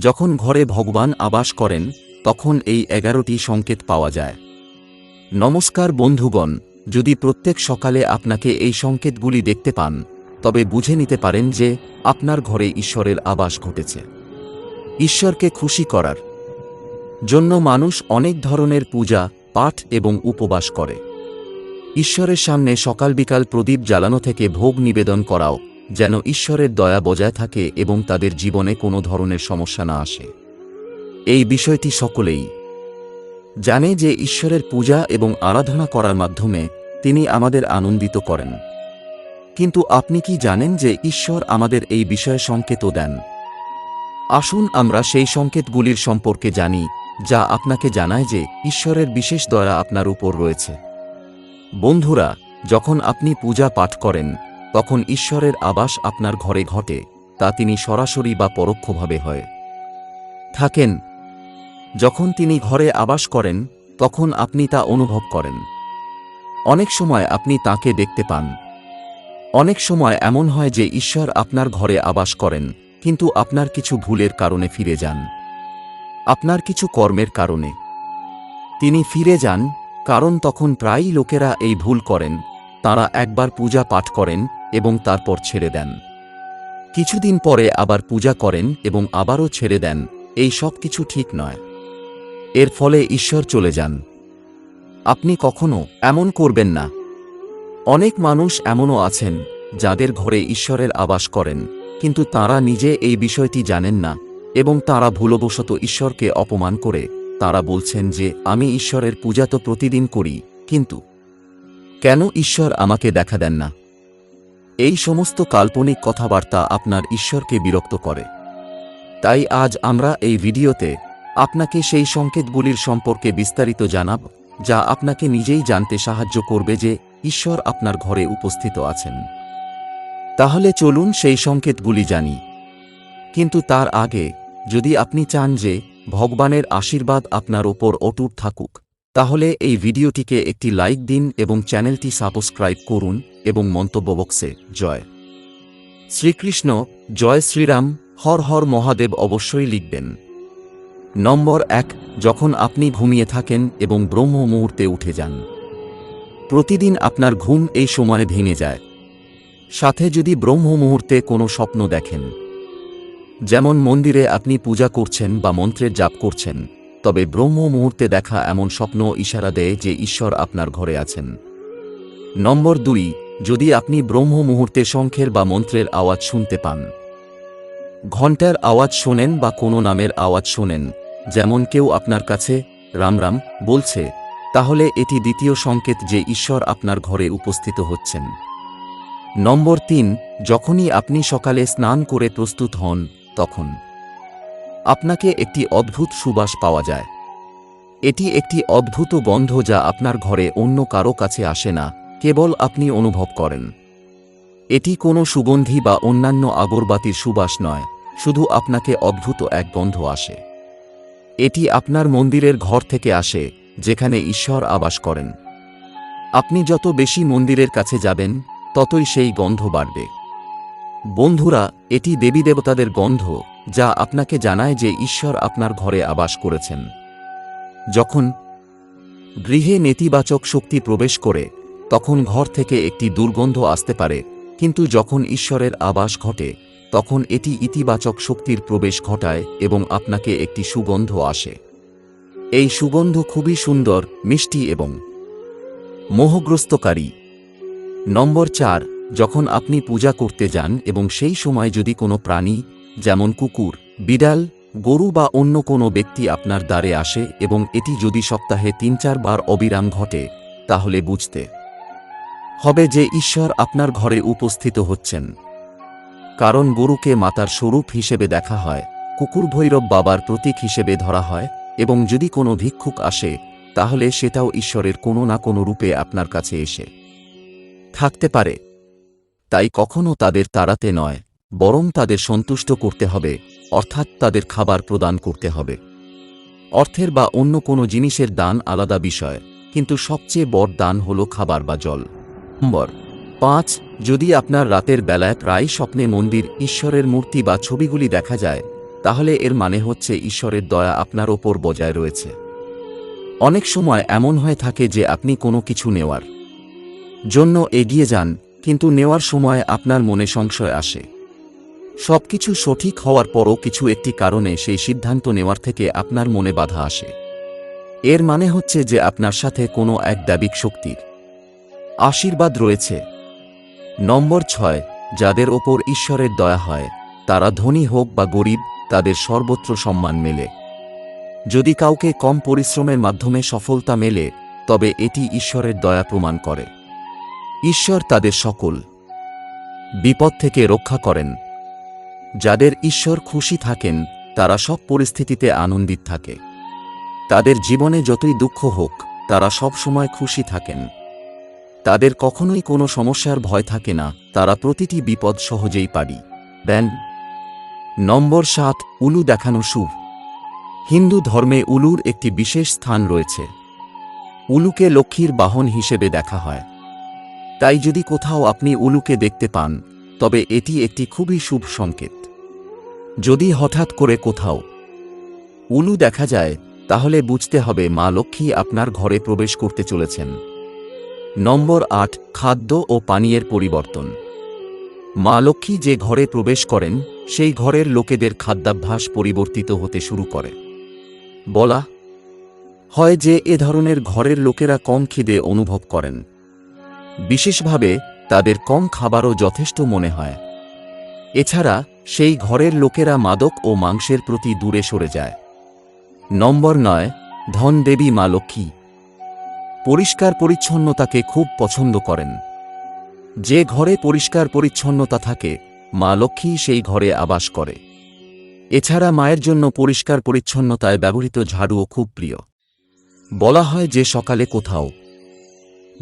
যখন ঘরে ভগবান আবাস করেন, তখন এই এগারোটি সংকেত পাওয়া যায়। নমস্কার বন্ধুগণ, যদি প্রত্যেক সকালে আপনাকে এই সংকেতগুলি দেখতে পান, তবে বুঝে নিতে পারেন যে আপনার ঘরে ঈশ্বরের আবাস ঘটেছে। ঈশ্বরকে খুশি করার জন্য মানুষ অনেক ধরনের পূজা, পাঠ এবং উপবাস করে। ঈশ্বরের সামনে সকাল বিকাল প্রদীপ জ্বালানো থেকে ভোগ নিবেদন করাও যেন ঈশ্বরের দয়া বজায় থাকে এবং তাদের জীবনে কোনো ধরনের সমস্যা না আসে। এই বিষয়টি সকলেই জানে যে ঈশ্বরের পূজা এবং আরাধনা করার মাধ্যমে তিনি আমাদের আনন্দিত করেন। কিন্তু আপনি কি জানেন যে ঈশ্বর আমাদের এই বিষয়ে সংকেতও দেন? আসুন আমরা সেই সংকেতগুলির সম্পর্কে জানি, যা আপনাকে জানায় যে ঈশ্বরের বিশেষ দয়া আপনার উপর রয়েছে। বন্ধুরা, যখন আপনি পূজা পাঠ করেন তখন ঈশ্বরের আবাস আপনার ঘরে ঘটে, তা তিনি সরাসরি বা পরোক্ষভাবে হয়। থাকেন, যখন তিনি ঘরে আবাস করেন, তখন আপনি তা অনুভব করেন। অনেক সময় আপনি তাকে দেখতে পান। অনেক সময় এমন হয় যে ঈশ্বর আপনার ঘরে আবাস করেন, কিন্তু আপনার কিছু ভুলের কারণে ফিরে যান। আপনার কিছু কর্মের কারণে। তিনি ফিরে যান, কারণ তখন প্রায়ই লোকেরা এই ভুল করেন, তারা একবার পূজা পাঠ করেন এবং তারপর ছেড়ে দেন। কিছুদিন পরে আবার পূজা করেন এবং আবারও ছেড়ে দেন, এই সব কিছু ঠিক নয়। এর ফলে ঈশ্বর চলে যান। আপনি কখনো এমন করবেন না। অনেক মানুষ এমনও আছেন, যাদের ঘরে ঈশ্বরের আবাস করেন, কিন্তু তারা নিজে এই বিষয়টি জানেন না এবং তারা ভুলবশত ঈশ্বরকে অপমান করে, তারা বলছেন যে, আমি ঈশ্বরের পূজা তো প্রতিদিন করি, কিন্তু কেন ঈশ্বর আমাকে দেখা দেন না? এই সমস্ত কাল্পনিক কথাবার্তা আপনার ঈশ্বরকে বিরক্ত করে। তাই আজ আমরা এই ভিডিওতে আপনাকে সেই সংকেতগুলির সম্পর্কে বিস্তারিত জানাব, যা আপনাকে নিজেই জানতে সাহায্য করবে যে ঈশ্বর আপনার ঘরে উপস্থিত আছেন। তাহলে চলুন সেই সংকেতগুলি জানি। কিন্তু তার আগে যদি আপনি চান যে ভগবানের আশীর্বাদ আপনার ওপর অটুট থাকুক তাহলে এই ভিডিওটিকে একটি লাইক দিন এবং চ্যানেলটি সাবস্ক্রাইব করুন এবং মন্তব্য বক্সে জয়। শ্রীকৃষ্ণ, জয় শ্রীরাম, হর হর মহাদেব অবশ্যই লিখবেন। নম্বর এক, যখন আপনি ঘুমিয়ে থাকেন এবং ব্রহ্ম মুহূর্তে উঠে যান। প্রতিদিন আপনার ঘুম এই সময়ে ভেঙে যায়। সাথে যদি ব্রহ্ম মুহূর্তে কোনো স্বপ্ন দেখেন। যেমন মন্দিরে আপনি পূজা করছেন বা মন্ত্রের জাপ করছেন। তবে ব্রহ্ম মুহূর্তে দেখা এমন স্বপ্ন ইশারা দেয় যে ঈশ্বর আপনার ঘরে আছেন। নম্বর দুই, যদি আপনি ব্রহ্ম মুহূর্তে শঙ্খের বা মন্ত্রের আওয়াজ শুনতে পান। ঘণ্টার আওয়াজ শোনেন বা কোনো নামের আওয়াজ শোনেন, যেমন কেউ আপনার কাছে, রাম রাম, বলছে, তাহলে এটি দ্বিতীয় সংকেত যে ঈশ্বর আপনার ঘরে উপস্থিত হচ্ছেন। নম্বর তিন, যখনই আপনি সকালে স্নান করে প্রস্তুত হন, তখন। আপনাকে একটি অদ্ভুত সুবাস পাওয়া যায়। এটি একটি অদ্ভুত গন্ধ যা আপনার ঘরে অন্য কারও কাছে আসে না, কেবল আপনি অনুভব করেন। এটি কোনো সুগন্ধি বা অন্যান্য আগরবাতির সুবাস নয়, শুধু আপনাকে অদ্ভুত এক গন্ধ আসে। এটি আপনার মন্দিরের ঘর থেকে আসে, যেখানে ঈশ্বর আবাস করেন। আপনি যত বেশি মন্দিরের কাছে যাবেন, ততই সেই গন্ধ বাড়বে। বন্ধুরা, এটি দেবী দেবতাদের গন্ধ, যা আপনাকে জানায় যে ঈশ্বর আপনার ঘরে আবাস করেছেন। যখন গৃহে নেতিবাচক শক্তি প্রবেশ করে, তখন ঘর থেকে একটি দুর্গন্ধ আসতে পারে, কিন্তু যখন ঈশ্বরের আবাস ঘটে, তখন এটি ইতিবাচক শক্তির প্রবেশ ঘটায় এবং আপনাকে একটি সুগন্ধ আসে। এই সুগন্ধ খুবই সুন্দর, মিষ্টি এবং মোহগ্রস্তকারী। নম্বর চার যখন আপনি পূজা করতে যান এবং সেই সময় যদি কোনো প্রাণী, যেমন কুকুর, বিড়াল, গরু বা অন্য কোনো ব্যক্তি আপনার দ্বারে আসে এবং এটি যদি সপ্তাহে তিন চারবার অবিরাম ঘটে, তাহলে বুঝতে হবে যে ঈশ্বর আপনার ঘরে উপস্থিত হচ্ছেন। কারণ গরুকে মাতার স্বরূপ হিসেবে দেখা হয়, কুকুর ভৈরব বাবার প্রতীক হিসেবে ধরা হয় এবং যদি কোনো ভিক্ষুক আসে, তাহলে সেটাও ঈশ্বরের কোনো না কোনো রূপে আপনার কাছে এসে থাকতে পারে। তাই কখনো তাদের তাড়াতে নয়, বরং তাদের সন্তুষ্ট করতে হবে, অর্থাৎ তাদের খাবার প্রদান করতে হবে। অর্থের বা অন্য কোনো জিনিসের দান আলাদা বিষয়, কিন্তু সবচেয়ে বড় দান হল খাবার বা জল। নম্বর পাঁচ, যদি আপনার রাতের বেলায় প্রায় স্বপ্নে মন্দির, ঈশ্বরের মূর্তি বা ছবিগুলি দেখা যায়, তাহলে এর মানে হচ্ছে ঈশ্বরের দয়া আপনার ওপর বজায় রয়েছে। অনেক সময় এমন হয়ে থাকে যে আপনি কোনো কিছু নেওয়ার জন্য এগিয়ে যান কিন্তু নেওয়ার সময় আপনার মনে সংশয় আসে। সবকিছু সঠিক হওয়ার পরও কিছু একটি কারণে সেই সিদ্ধান্ত নেওয়ার থেকে আপনার মনে বাধা আসে। এর মানে হচ্ছে যে আপনার সাথে কোনো এক দাবিক শক্তির আশীর্বাদ রয়েছে। নম্বর ছয়, যাদের ওপর ঈশ্বরের দয়া হয়, তারা ধনী হোক বা গরিব, তাদের সর্বত্র সম্মান মেলে। যদি কাউকে কম পরিশ্রমের মাধ্যমে সফলতা মেলে, তবে এটি ঈশ্বরের দয়া প্রমাণ করে। ঈশ্বর তাদের সকল বিপদ থেকে রক্ষা করেন। যাদের ঈশ্বর খুশি থাকেন, তারা সব পরিস্থিতিতে আনন্দিত থাকে। তাদের জীবনে যতই দুঃখ হোক, তারা সব সময় খুশি থাকেন। তাদের কখনোই কোনো সমস্যার ভয় থাকে না, তারা প্রতিটি বিপদ সহজেই পারি দেন। নম্বর সাত, উলু দেখানো শুভ হিন্দু ধর্মে উলুর একটি বিশেষ স্থান রয়েছে। উলুকে লক্ষ্মীর বাহন হিসেবে দেখা হয়। তাই যদি কোথাও আপনি উলুকে দেখতে পান, তবে এটি একটি খুবই শুভ সংকেত। যদি হঠাৎ করে কোথাও উলু দেখা যায়, তাহলে বুঝতে হবে মা লক্ষ্মী আপনার ঘরে প্রবেশ করতে চলেছেন। নম্বর আট, খাদ্য ও পানীয়ের পরিবর্তন। মা লক্ষ্মী যে ঘরে প্রবেশ করেন, সেই ঘরের লোকেদের খাদ্যাভ্যাস পরিবর্তিত হতে শুরু করে। বলা হয় যে, এ ধরনের ঘরের লোকেরা কম খিদে অনুভব করেন। বিশেষভাবে তাদের কম খাবারও যথেষ্ট মনে হয়। এছাড়া সেই ঘরের লোকেরা মাদক ও মাংসের প্রতি দূরে সরে যায়। নম্বর নয়, ধন দেবী মা লক্ষ্মী। পরিষ্কার পরিচ্ছন্নতাকে খুব পছন্দ করেন। যে ঘরে পরিষ্কার পরিচ্ছন্নতা থাকে, মা লক্ষ্মী সেই ঘরে আবাস করে। এছাড়া মায়ের জন্য পরিষ্কার পরিচ্ছন্নতায় ব্যবহৃত ঝাড়ুও খুব প্রিয়। বলা হয় যে সকালে কোথাও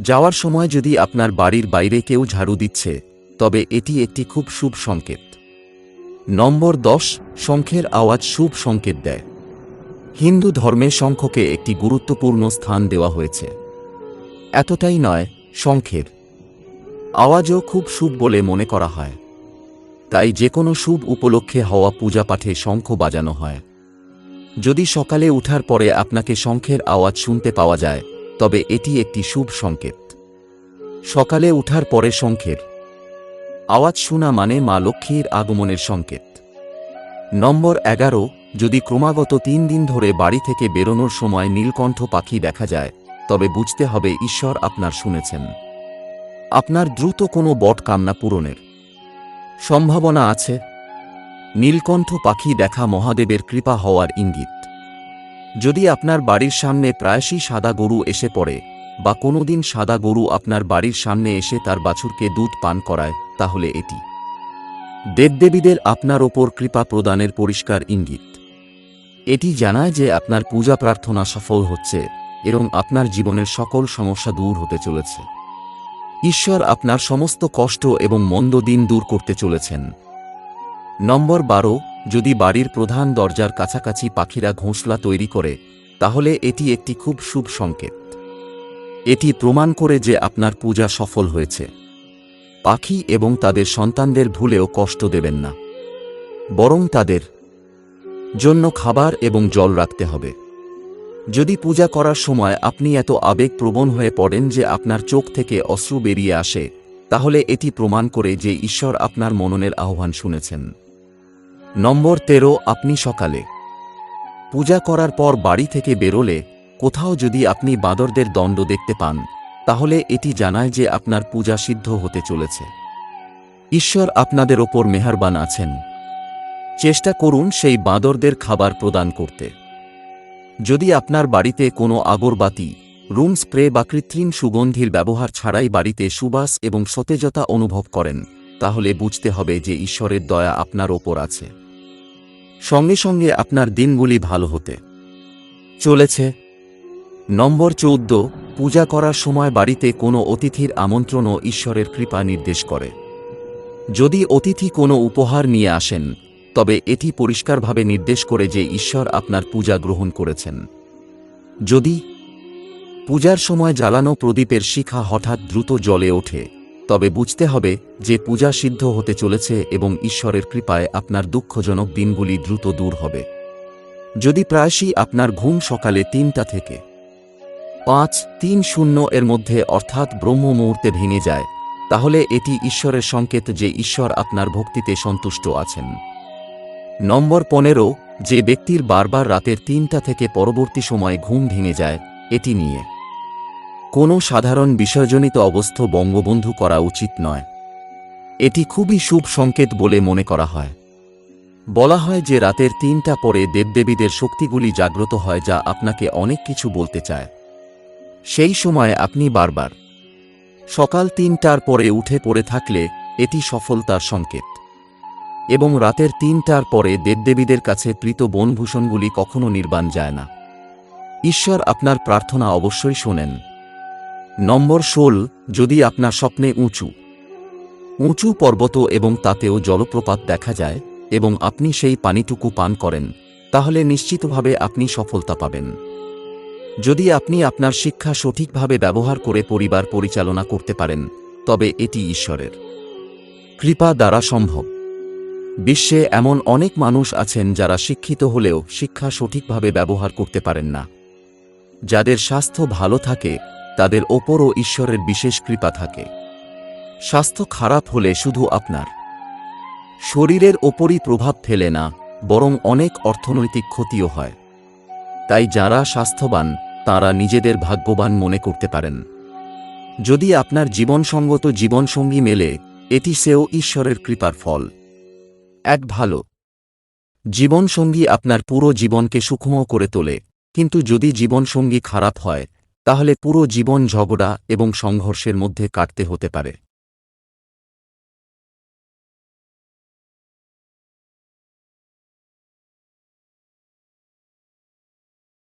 যাওয়ার সময় যদি আপনার বাড়ির বাইরে কেউ ঝাড়ু দিচ্ছে, তবে এটি একটি খুব শুভ সংকেত। নম্বর দশ, শঙ্খের আওয়াজ শুভ সংকেত দেয়। হিন্দু ধর্মে শঙ্খকে একটি গুরুত্বপূর্ণ স্থান দেওয়া হয়েছে। এতটাই নয়, শঙ্খের। আওয়াজও খুব শুভ বলে মনে করা হয়। তাই যে কোনো শুভ উপলক্ষে হওয়া পূজা পাঠে শঙ্খ বাজানো হয়। যদি সকালে উঠার পরে আপনাকে শঙ্খের আওয়াজ শুনতে পাওয়া যায় তবে এটি একটি শুভ সংকেত। সকালে উঠার পরে শঙ্খের। আওয়াজ শোনা মানে মা লক্ষ্মীর আগমনের সংকেত। নম্বর এগারো, যদি ক্রমাগত তিন দিন ধরে বাড়ি থেকে বেরোনোর সময় নীলকণ্ঠ পাখি দেখা যায়, তবে বুঝতে হবে ঈশ্বর আপনার শুনেছেন। আপনার দ্রুত কোনো বট কামনা পূরণের। সম্ভাবনা আছে। নীলকণ্ঠ পাখি দেখা মহাদেবের কৃপা হওয়ার ইঙ্গিত। যদি আপনার বাড়ির সামনে প্রায়শই সাদা গরু এসে পড়ে, বা কোনোদিন সাদা গরু আপনার বাড়ির সামনে এসে তার বাছুরকে দুধ পান করায়, তাহলে এটি। দেবদেবীদের আপনার ওপর কৃপা প্রদানের পরিষ্কার ইঙ্গিত। এটি জানায় যে আপনার পূজা প্রার্থনা সফল হচ্ছে, এবং আপনার জীবনের সকল সমস্যা দূর হতে চলেছে। ঈশ্বর আপনার সমস্ত কষ্ট এবং মন্দ দিন দূর করতে চলেছেন। নম্বর বারো যদি বাড়ির প্রধান দরজার কাছাকাছি পাখিরা ঘোঁসলা তৈরি করে, তাহলে এটি একটি খুব শুভ সংকেত। এটি প্রমাণ করে যে আপনার পূজা সফল হয়েছে। পাখি এবং তাদের সন্তানদের ভুলেও কষ্ট দেবেন না। বরং তাদের জন্য খাবার এবং জল রাখতে হবে। যদি পূজা করার সময় আপনি এত আবেগপ্রবণ হয়ে পড়েন যে আপনার চোখ থেকে অশ্রু বেরিয়ে আসে, তাহলে এটি প্রমাণ করে যে ঈশ্বর আপনার মননের আহ্বান শুনেছেন। নম্বর তেরো, আপনি সকালে। পূজা করার পর বাড়ি থেকে বেরোলে, কোথাও যদি আপনি বাঁদরদের দণ্ড দেখতে পান, তাহলে এটি জানায় যে আপনার পূজা সিদ্ধ হতে চলেছে। ঈশ্বর আপনাদের ওপর মেহারবান আছেন। চেষ্টা করুন সেই বাঁদরদের খাবার প্রদান করতে। যদি আপনার বাড়িতে কোনো আগরবাতি, রুম স্প্রে বা কৃত্রিম সুগন্ধির ব্যবহার ছাড়াই বাড়িতে সুবাস এবং সতেজতা অনুভব করেন, তাহলে বুঝতে হবে যে ঈশ্বরের দয়া আপনার ওপর আছে। সঙ্গে সঙ্গে আপনার দিনগুলি ভালো হতে চলেছে। নম্বর চৌদ্দ, পূজা করার সময় বাড়িতে কোনো অতিথির আমন্ত্রণও ঈশ্বরের কৃপা নির্দেশ করে। যদি অতিথি কোনো উপহার নিয়ে আসেন, তবে এটি পরিষ্কারভাবে নির্দেশ করে যে ঈশ্বর আপনার পূজা গ্রহণ করেছেন। যদি পূজার সময় জ্বালানো প্রদীপের শিখা হঠাৎ দ্রুত জ্বলে ওঠে তবে বুঝতে হবে যে পূজা সিদ্ধ হতে চলেছে এবং ঈশ্বরের কৃপায় আপনার দুঃখজনক দিনগুলি দ্রুত দূর হবে। যদি প্রায়শই আপনার ঘুম সকালে তিনটা থেকে পাঁচ, তিন শূন্য এর মধ্যে অর্থাৎ ব্রহ্ম মুহূর্তে ভেঙে যায়, তাহলে এটি ঈশ্বরের সংকেত যে ঈশ্বর আপনার ভক্তিতে সন্তুষ্ট আছেন। নম্বর পনেরো, যে ব্যক্তির বারবার রাতের তিনটা থেকে পরবর্তী সময়ে ঘুম ভেঙে যায়, এটি নিয়ে। কোনো সাধারণ বিষয়জনিত অবস্থ বঙ্গবন্ধু করা উচিত নয়। এটি খুবই শুভ সংকেত বলে মনে করা হয়। বলা হয় যে রাতের তিনটা পরে দেবদেবীদের শক্তিগুলি জাগ্রত হয় যা আপনাকে অনেক কিছু বলতে চায়। সেই সময় আপনি বারবার সকাল তিনটার পরে উঠে পড়ে থাকলে এটি সফলতার সংকেত। এবং রাতের তিনটার পরে দেবদেবীদের কাছে প্রীত বনভূষণগুলি কখনো নির্বাণ যায় না। ঈশ্বর আপনার প্রার্থনা অবশ্যই শোনেন। নম্বর ষোল, যদি আপনার স্বপ্নে উঁচু। উঁচু পর্বত এবং তাতেও জলপ্রপাত দেখা যায়, এবং আপনি সেই পানিটুকু পান করেন, তাহলে নিশ্চিতভাবে আপনি সফলতা পাবেন। যদি আপনি আপনার শিক্ষা সঠিকভাবে ব্যবহার করে পরিবার পরিচালনা করতে পারেন, তবে এটি ঈশ্বরের। কৃপা দ্বারা সম্ভব। বিশ্বে এমন অনেক মানুষ আছেন যারা শিক্ষিত হলেও শিক্ষা সঠিকভাবে ব্যবহার করতে পারেন না। যাদের স্বাস্থ্য ভালো থাকে তাদের ওপরও ঈশ্বরের বিশেষ কৃপা থাকে। স্বাস্থ্য খারাপ হলে শুধু আপনার। শরীরের ওপরই প্রভাব ফেলে না, বরং অনেক অর্থনৈতিক ক্ষতিও হয়। তাই যারা স্বাস্থ্যবান, তারা নিজেদের ভাগ্যবান মনে করতে পারেন। যদি আপনার জীবনসঙ্গত জীবনসঙ্গী মেলে, এটি সেও ঈশ্বরের কৃপার ফল। এক ভালো। জীবনসঙ্গী আপনার পুরো জীবনকে সুখময় করে তোলে, কিন্তু যদি জীবনসঙ্গী খারাপ হয় তাহলে পুরো জীবন ঝগড়া এবং সংঘর্ষের মধ্যে কাটতে হতে পারে।